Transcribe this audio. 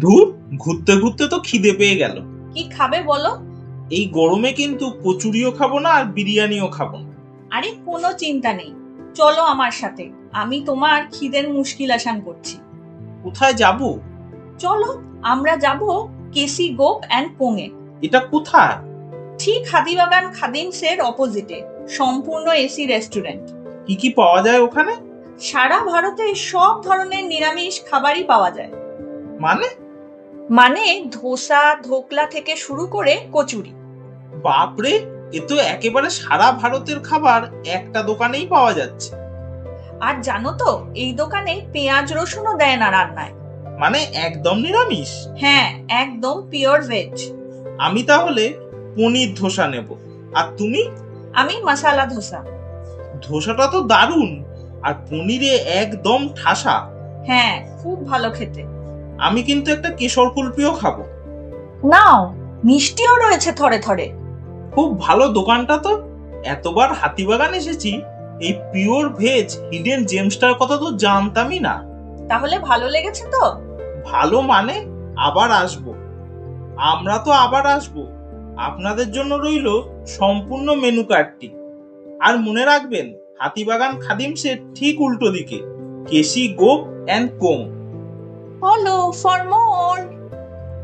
ধুর ঘুরতে ঘুরতে তো খিদে পেয়ে গেল। কি খাবে বলো? এই গরমে কিন্তু কচুরিও খাব না আর বিরিয়ানিও খাব না। আরে কোনো চিন্তা নেই। চলো আমার সাথে। আমি তোমার খিদের মুশকিল আসান করছি। কোথায় যাব? চলো আমরা যাব কেসি গোপ অ্যান্ড কোঙে এটা কোথায়? ঠিক হাতিবাগান খাদিমসের অপোজিটে সম্পূর্ণ এসি রেস্টুরেন্ট। কি কি পাওয়া যায় ওখানে? সারা ভারতে সব ধরনের নিরামিষ খাবারই পাওয়া যায়। মানে? মানে ধোসা ধোকলা থেকে শুরু করে কচুরি। বাপরে এ তো একেবারে সারা ভারতের খাবার একটা দোকানেই পাওয়া যাচ্ছে। আর জানো তো এই দোকানে পেঁয়াজ রসুনও দেয় না রান্নায়। মানে একদম নিরামিষ? হ্যাঁ একদম পিওর ভেজ আমি তাহলে পনির ধোসা নেব। আর তুমি? আমি মশালা ধোসা। ধোসাটা তো দারুণ। আর পনিরে একদম ঠাসা। হ্যাঁ খুব ভালো খেতে। আমি কিন্তু একটা কেশর কুলপিও খাব। নাও মিষ্টিও রয়েছে থরে থরে। খুব ভালো দোকানটা তো। এতবার হাতিবাগান এসেছি এই পিওর ভেজ হিডেন জেমসটার কথা তো জানতামই না। তাহলে ভালো লেগেছে তো? ভালো মানে আবার আসব। আমরা তো আবার আসব। আপনাদের জন্য রইল সম্পূর্ণ মেনু কার্ডটি। আর মনে রাখবেন হাতিবাগান খাদিমসের ঠিক উল্টো দিকে KC Gope and co. Follow for more.